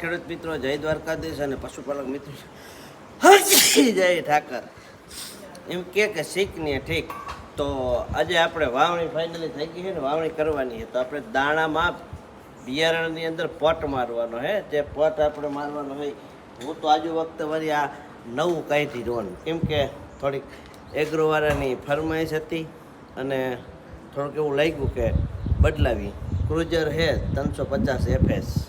ખેડૂત મિત્રો, જય દ્વારકાધીશ અને પશુપાલક મિત્રો. જય ઠાકર. એમ કે કે શીખની ઠીક. તો આજે આપણે વાવણી ફાઇનલી થઈ ગઈ છે ને, વાવણી કરવાની છે. તો આપણે દાણામાં બિયારણની અંદર પટ મારવાનો હે જે પટ આપણે મારવાનો હોય, હું તો આજુ વખતે વળી આ નવું કાંઈથી જોવાનું કેમ કે થોડીક એગ્રોવાળાની ફરમાઈશ હતી અને થોડુંક એવું લાગ્યું કે બદલાવી. ક્રુઝર હે ત્રણસો પચાસ એફએસ.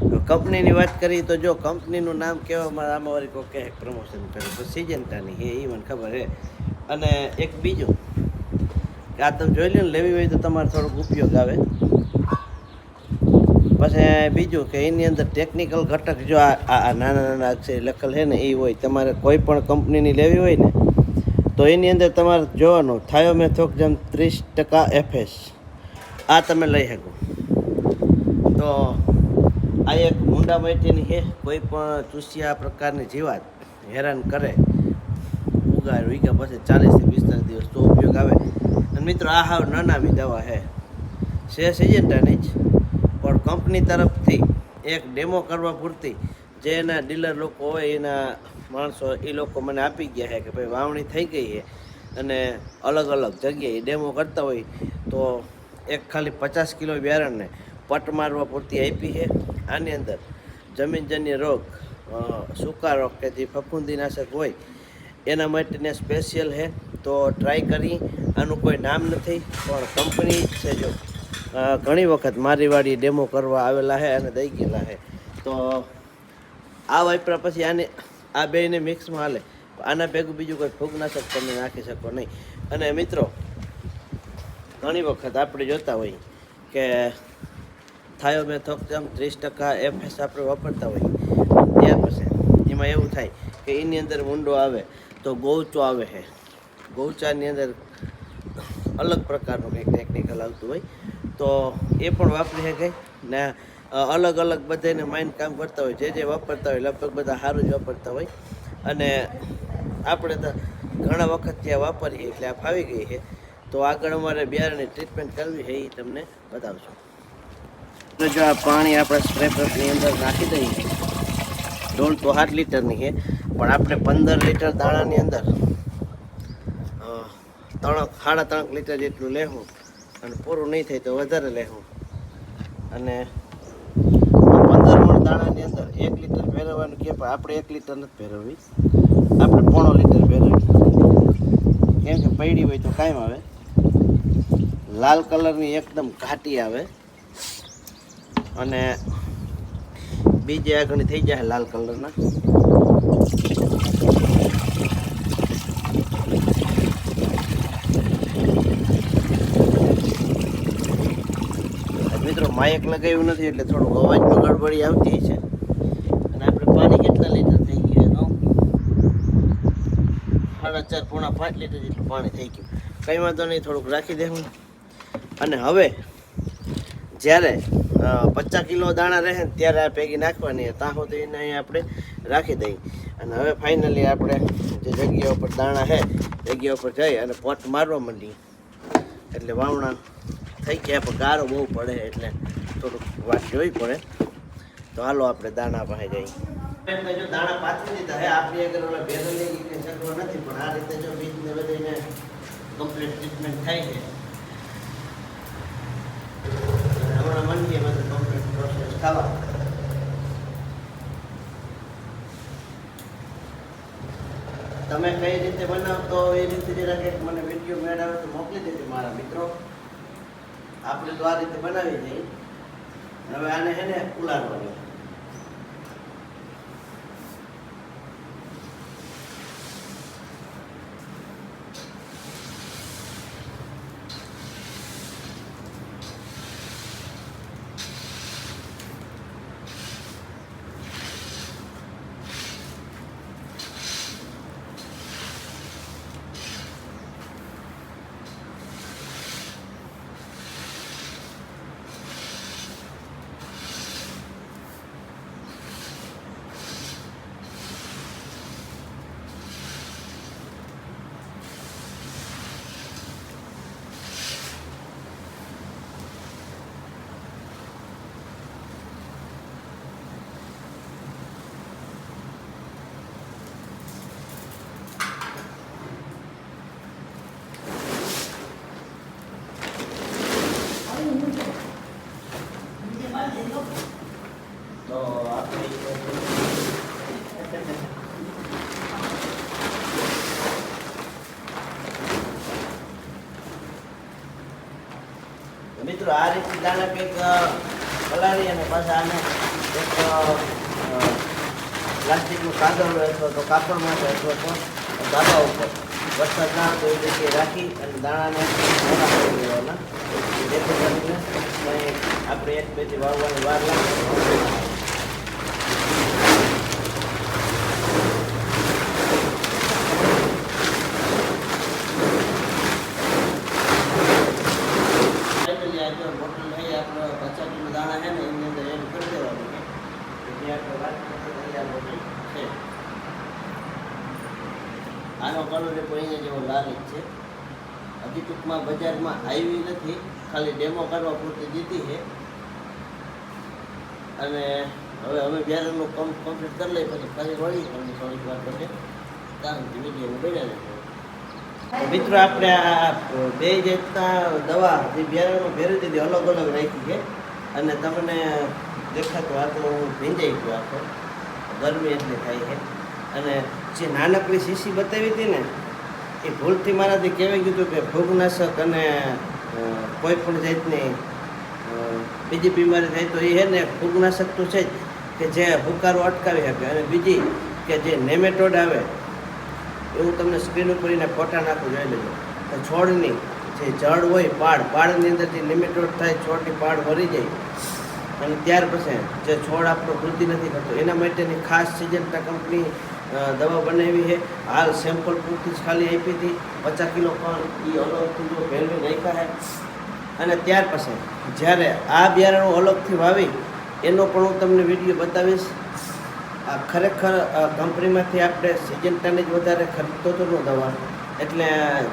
કંપનીની વાત કરીએ તો જો કંપનીનું નામ કહેવામાં આમાં વળી કોઈ કહે પ્રમોશન કરે. તો સિજન્ટાની એ ઈ મને ખબર છે. અને એક બીજું, કે આ તમે જોઈ લો ને, લેવી હોય તો તમારે થોડોક ઉપયોગ આવે. પછી બીજું કે એની અંદર ટેકનિકલ ઘટક જો આ નાના નાના અક્ષર લખેલ છે ને એ હોય, તમારે કોઈ પણ કંપનીની લેવી હોય ને, તો એની અંદર તમારે જોવાનું થાયો મેં થોક જેમ ત્રીસ ટકા એફએસ આ તમે લઈ શકો. તો આ એક મુંડા માટેની છે, કોઈ પણ ચૂસ્યા પ્રકારની જીવાત હેરાન કરે ઉગાડ ઉગ્યા પછી ચાલીસથી પિસ્તાલીસ દિવસ તો ઉપયોગ આવે. અને મિત્રો, આ હાવ નાનામી દવા છે. છે સિજન્ટાની જ, પણ કંપની તરફથી એક ડેમો કરવા પૂરતી જે એના ડીલર લોકો હોય, એના માણસો એ લોકો મને આપી ગયા છે કે ભાઈ વાવણી થઈ ગઈ છે અને અલગ અલગ જગ્યાએ ડેમો કરતા હોય તો એક ખાલી પચાસ કિલો બિયારણને પટ મારવા પૂરતી આપી છે. આની અંદર જમીનજન્ય રોગ સૂકા રોગ કે જે ફફૂંદીનાશક હોય, એના માટેને સ્પેશિયલ છે. તો ટ્રાય કરી. આનું કોઈ નામ નથી, પણ કંપની છે જો. ઘણી વખત મારી વાડી ડેમો કરવા આવેલા છે અને દઈ ગયેલા છે. તો આ વાપરા પછી આને, આ બેને મિક્સમાં હાલે. આના ભેગું બીજું કોઈ ફૂગનાશક તમે નાખી શકો નહીં. અને મિત્રો, ઘણી વખત આપણે જોતા હોઈએ કે થાયો મેં થોક જેમ ત્રીસ ટકા એફએસ આપણે વાપરતા હોઈએ ત્યાર પછી એમાં એવું થાય કે એની અંદર ઊંડો આવે તો ગૌચો આવે છે ગૌચાની અંદર અલગ પ્રકારનું કંઈક ટેકનિકલ આવતું હોય. તો એ પણ વાપરી શકાય. ને અલગ અલગ બધાને માઇન્ડ કામ કરતા હોય. જે જે વાપરતા હોય, લગભગ બધા સારું જ વાપરતા હોય. અને આપણે તો ઘણા વખત ત્યાં વાપરીએ એટલે આ ફાવી ગઈ છે તો આગળ અમારે બિયારણની ટ્રીટમેન્ટ કરવી છે એ તમને બતાવશું. તો જો આ પાણી આપણે સ્પ્રે બ્રશની અંદર નાખી દઈએ. ડોલ તો સાત લીટરની છે, પણ આપણે પંદર લીટર દાણાની અંદર ત્રણ સાડા ત્રણ લીટર જેટલું લેવું અને પૂરું નહીં થાય તો વધારે લેવું. અને પંદર મણ દાણાની અંદર એક લીટર ભેરવવાનું કે પણ આપણે એક લીટર નથી પહેરવી આપણે પોણો લીટર ભેરવી કેમ કે પૈડી હોય તો કાંઈ આવે લાલ કલરની એકદમ ઘાટી આવે. અને બીજે આગળ થઈ જાય લાલ કલરના. મિત્રો, માયક લગાવ્યું નથી એટલે થોડુંક અવાજમાં ગડબડી આવતી છે. અને આપણે પાણી કેટલા લીટર થઈ ગયું સાડા ચાર પોણા પાંચ લીટર જેટલું પાણી થઈ ગયું. કંઈ વાંધો નહીં, થોડુંક રાખી દેવું અને હવે જ્યારે પચાસ કિલો દાણા રહે ને ત્યારે આ ભેગી નાખવાની ત્યાં સુધી એને અહીં આપણે રાખી દઈએ. અને હવે ફાઇનલી આપણે જે જગ્યા ઉપર દાણા છે, જગ્યા ઉપર જઈ અને પોટ મારવા માંડીએ. એટલે વાવણા થઈ ગયા, પણ ગારો બહુ પડે એટલે થોડુંક વાત જોવી પડે. તો હાલો આપણે દાણા પાસે જઈએ. દાણા પાથરી દીધા હે આપણી આગળ નથી, પણ આ રીતે જો બીજને બધીને કમ્પ્લીટ ટ્રીટમેન્ટ થાય છે. હમણાં મંડીએ બધું કમ્પ્લીટ પ્રોસેસ થવા તમે કઈ રીતે બનાવતો એ રીતે જરાક એક મને વીડિયો મેળવે તો મોકલી દેજો મારા મિત્રો આપણે તો આ રીતે બનાવી દઈએ હવે આને છે ને ઉલાડવાની આ રીતે દાણા કંઈક અને પાછા આને એક પ્લાસ્ટિકનું કાગળ અથવા તો કાપડ માટે અથવા તો ધાબા ઉપર વરસાદ ના તો એ રીતે રાખી અને દાણાને મોટા આપણે એક બેથી વાવવાની વાર લાગે ફાઇનલી આ જો બોટલ લઈ આપણે પચાસ કિલો દાણા છે ને એની અંદર એડ કરી દેવાનું છે એટલે આપણે વાત કરતા રહીએ આ બોટલ છે એ કોઈને જેવો જ છે. હજી ટૂંકમાં બજારમાં આવી નથી. ખાલી ડેમો કરવા પૂરતી દીધી છે. અને હવે અમે બિયારણનું કમ કમ્પ્લીટ કરી લઈએ, પછી ફરી વળી પણ થોડીક વાર પછી ત્યાં વીડિયો બન્યા નથી. મિત્રો, આપણે આ બે જાતના દવા, જે બિયારણમાં ભેરી દીધી, અલગ અલગ રાખી છે. અને તમને દેખાતું આ હું ભીંજાઈ ગયું આખો ગરમી એટલી થાય છે. અને જે નાનકડી શીશી બતાવી હતી ને, એ ભૂલથી મારાથી કહેવાય ગયું હતું કે ભોગનાશક અને કોઈ પણ જાતની બીજી બીમારી થાય તો એ છે ને ફૂગનાશક તો છે જ, કે જે હુકારો અટકાવી શકે. અને બીજી કે જે નેમેટોડ આવે, એવું તમને સ્ક્રીન ઉપર એને ફોટા નાખું, જોઈ લેજો. તો છોડની જે જળ હોય પાડ પાડની અંદર જે લિમિટેડ થાય, છોડની પાડ ભરી જાય. અને ત્યાર પછી જે છોડ આપણો વૃદ્ધિ નથી કરતો, એના માટેની ખાસ સિજન્ટા કંપની દવા બનાવી છે. હાલ સેમ્પલ પૂરતી જ ખાલી આપી હતી. પચાસ કિલો પણ એ અલગથી જો ભેળવી નાખ્યા છે. અને ત્યાર પછી જ્યારે આ બિયારણો અલગથી વાવી, એનો પણ હું તમને વીડિયો બતાવીશ. આ ખરેખર કંપનીમાંથી આપણે સિજન્ટાની જ વધારે ખરીદતો હતો નો દવા. એટલે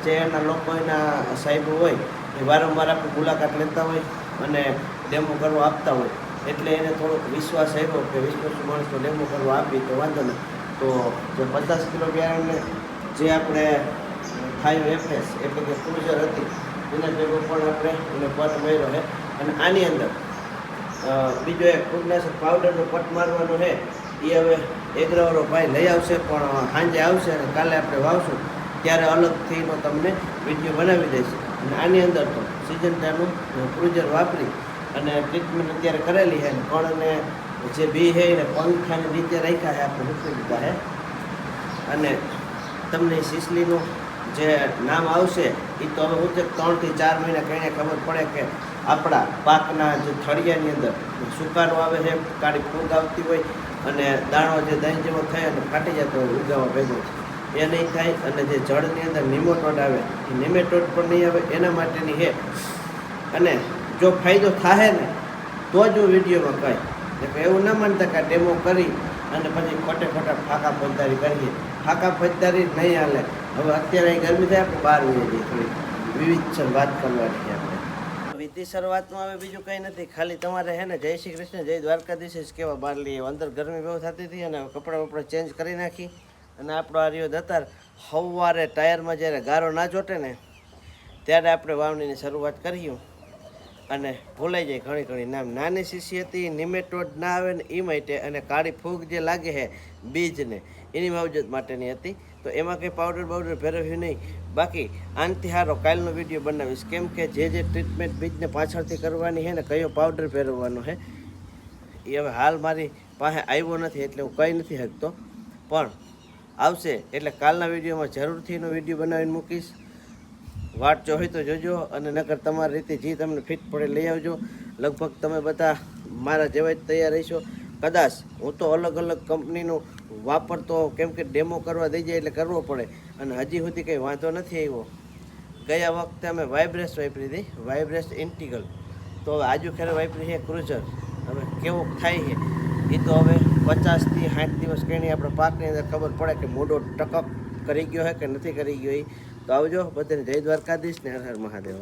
જે એના લોકો એના સાહેબો હોય, એ વારંવાર આપણે મુલાકાત લેતા હોય અને ડેમો કરવા આપતા હોય. એટલે એને થોડોક વિશ્વાસ આવ્યો કે વિશ્વાસુ માણસનો ડેમો કરવા આપી તો વાંધો નહીં. તો જે પચાસ કિલો બિયારણને જે આપણે ફાઈવ એફએસ એટલે કે ક્રુઝર હતી, એના ભેગો પણ આપણે એને પટ માર્યો છે. અને આની અંદર બીજો એક ફૂગનાશક પાવડરનો પટ મારવાનો છે. એ હવે એગ્રાવાળો ભાઈ લઈ આવશે, પણ સાંજે આવશે અને કાલે આપણે વાવશું, ત્યારે અલગથી એનો તમને વીડિયો બનાવી દઈશ. અને આની અંદર તો સિઝન ટાઈમનું ક્રુઝર વાપરી અને ટ્રીટમેન્ટ અત્યારે કરેલી છે. અને કણને જે બી છે એને પંખાની નીચે રાખ્યા છે, આપણે મૂકી દીધા છે. અને તમને સિસલીનું જે નામ આવશે એ તો હવે હું ત્રણથી ચાર મહિના કહીને ખબર પડે કે આપણા પાકના જે થળિયાની અંદર સુકારો આવે છે, કાળી ફૂગ આવતી હોય અને દાણો જે દહીં જેવો થાય અને ફાટી જતો હોય ઉગાવા ભેગો એ નહીં થાય અને જે જળની અંદર નિમોટોડ આવે, એ નિમેટોડ પણ નહીં આવે, એના માટેની હે અને જો ફાયદો થાય ને, તો જ હું વિડીયોમાં કહી એટલે એવું ના માનતા કે ડેમો કરી અને પછી ખોટે ખોટા ફાકા ફોજદારી કરીએ. ફાકા ફોજદારી નહીં હાલે. હવે અત્યારે ગરમી થાય, આપણે બહાર જઈએ થોડી વિવિધ વાત કરવાની આપણે. વિધિ શરૂઆતમાં હવે બીજું કંઈ નથી. ખાલી તમારે હે ને, જય શ્રી કૃષ્ણ, જય દ્વારકાધીશ જ કેવા બહાર લઈએ. અંદર ગરમી બહુ થતી હતી અને કપડાં વપડા ચેન્જ કરી નાખી. અને આપણો આ રહ્યો દતાર. સવારે ટાયરમાં જ્યારે ગારો ના ચોટે ને, ત્યારે આપણે વાવણીની શરૂઆત કર્યું અને ભૂલાઈ જાય ઘણી ઘણી નામ. નાની શીશી હતી, નિમેટોડ ના આવે ને એ માટે અને કાળી ફૂગ જે લાગે છે બીજને, એની માવજત માટેની હતી. તો એમાં કંઈ પાવડર બાવડર ભેરવ્યું નહીં. બાકી, આનથી સારો કાલનો વીડિયો બનાવીશ. કેમ કે જે જે ટ્રીટમેન્ટ બીજને પાછળથી કરવાની છે ને કયો પાવડર ભેરવવાનો છે એ હવે હાલ મારી પાસે આવ્યો નથી એટલે હું કહી નથી શકતો પણ, આવશે એટલે કાલના વિડીયોમાં જરૂરથી એનો વીડિયો બનાવીને મૂકીશ. વાટ હોય તો જોજો અને નકર તમારી રીતે જે તમને ફિટ પડે લઈ આવજો. લગભગ તમે બધા મારા જેવા જ તૈયાર રહીશો કદાચ હું તો અલગ અલગ કંપનીનું વાપરતો કેમ કે ડેમો કરવા દઈ જાય એટલે કરવો પડે. અને હજી સુધી કંઈ વાંધો નથી આવ્યો. ગયા વખતે અમે વાઇબ્રેસ વાપરી હતી. વાઇબ્રેસ ઇન્ટિગલ તો હવે આજુ ખેર વાપરી છે ક્રુઝર હવે કેવું થાય છે? એ તો હવે પચાસથી સાઠ દિવસ કહીને આપણે પાકની અંદર ખબર પડે કે મોઢો ટકક કરી ગયો છે કે નથી કરી ગયો એ. તો આવજો બધાને જય દ્વારકાધીશ ને હર હર મહાદેવ.